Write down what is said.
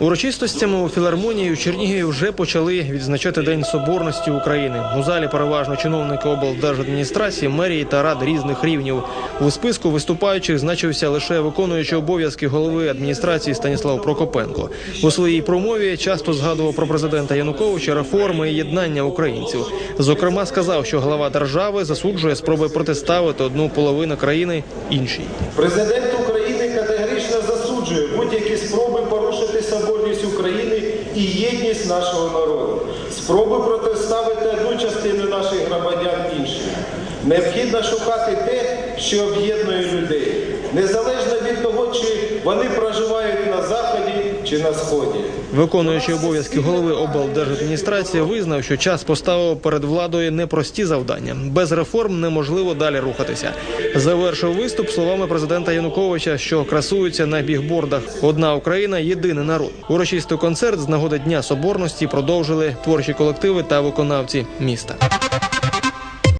Урочистостями у філармонії у Чернігові вже почали відзначати День Соборності України. У залі переважно чиновники облдержадміністрації, мерії та рад різних рівнів. У списку виступаючих значився лише виконуючий обов'язки голови адміністрації Станіслав Прокопенко. У своїй промові часто згадував про президента Януковича реформи і єднання українців. Зокрема, сказав, що глава держави засуджує спроби протиставити одну половину країни іншій. Президент засуджує будь-які спроби порушити соборність України і єдність нашого народу, спроби протиставити одну частину наших громадян іншим. Необхідно шукати те, що об'єднує людей, незалежно від того, чи вони проживають на заході чи на сході. Виконуючий обов'язки голови облдержадміністрації визнав, що час поставив перед владою непрості завдання. Без реформ неможливо далі рухатися. Завершив виступ словами президента Януковича, що красуються на бігбордах. Одна Україна єдиний народ. Урочистий концерт з нагоди Дня Соборності продовжили творчі колективи та виконавці міста.